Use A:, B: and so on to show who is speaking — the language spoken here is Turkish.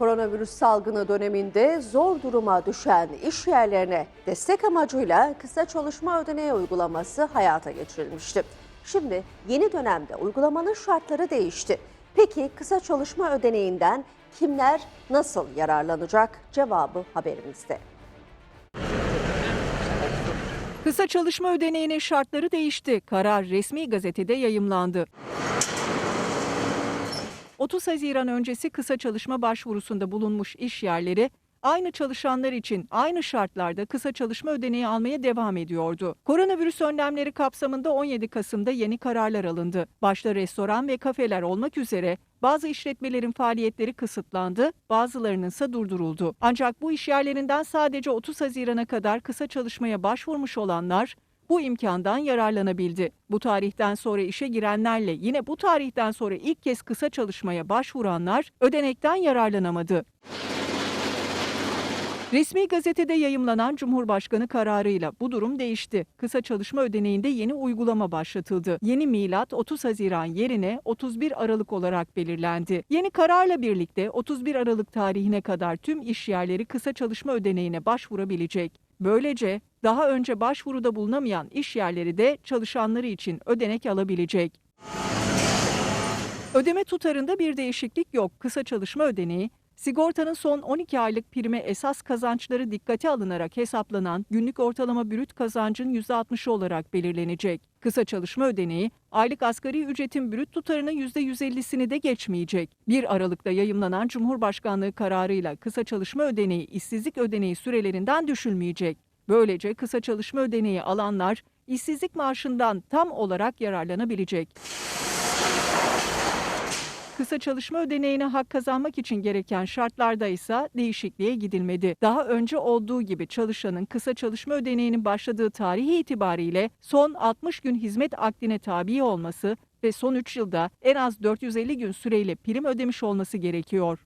A: Koronavirüs salgını döneminde zor duruma düşen iş yerlerine destek amacıyla kısa çalışma ödeneği uygulaması hayata geçirilmişti. Şimdi yeni dönemde uygulamanın şartları değişti. Peki kısa çalışma ödeneğinden kimler nasıl yararlanacak? Cevabı haberimizde.
B: Kısa çalışma ödeneğinin şartları değişti. Karar resmi gazetede yayımlandı. 30 Haziran öncesi kısa çalışma başvurusunda bulunmuş iş yerleri aynı çalışanlar için aynı şartlarda kısa çalışma ödeneği almaya devam ediyordu. Koronavirüs önlemleri kapsamında 17 Kasım'da yeni kararlar alındı. Başta restoran ve kafeler olmak üzere bazı işletmelerin faaliyetleri kısıtlandı, bazılarının ise durduruldu. Ancak bu iş yerlerinden sadece 30 Haziran'a kadar kısa çalışmaya başvurmuş olanlar bu imkandan yararlanabildi. Bu tarihten sonra işe girenlerle yine bu tarihten sonra ilk kez kısa çalışmaya başvuranlar ödenekten yararlanamadı. Resmi gazetede yayımlanan Cumhurbaşkanı kararıyla bu durum değişti. Kısa çalışma ödeneğinde yeni uygulama başlatıldı. Yeni milat 30 Haziran yerine 31 Aralık olarak belirlendi. Yeni kararla birlikte 31 Aralık tarihine kadar tüm işyerleri kısa çalışma ödeneğine başvurabilecek. Böylece daha önce başvuruda bulunamayan iş yerleri de çalışanları için ödenek alabilecek. Ödeme tutarında bir değişiklik yok. Kısa çalışma ödeneği Sigortanın son 12 aylık prime esas kazançları dikkate alınarak hesaplanan günlük ortalama brüt kazancın %60'ı olarak belirlenecek. Kısa çalışma ödeneği aylık asgari ücretin brüt tutarının %150'sini de geçmeyecek. 1 Aralık'ta yayımlanan Cumhurbaşkanlığı kararıyla kısa çalışma ödeneği işsizlik ödeneği sürelerinden düşülmeyecek. Böylece kısa çalışma ödeneği alanlar işsizlik maaşından tam olarak yararlanabilecek. Kısa çalışma ödeneğine hak kazanmak için gereken şartlarda ise değişikliğe gidilmedi. Daha önce olduğu gibi çalışanın kısa çalışma ödeneğinin başladığı tarih itibariyle son 60 gün hizmet akdine tabi olması ve son 3 yılda en az 450 gün süreyle prim ödemiş olması gerekiyor.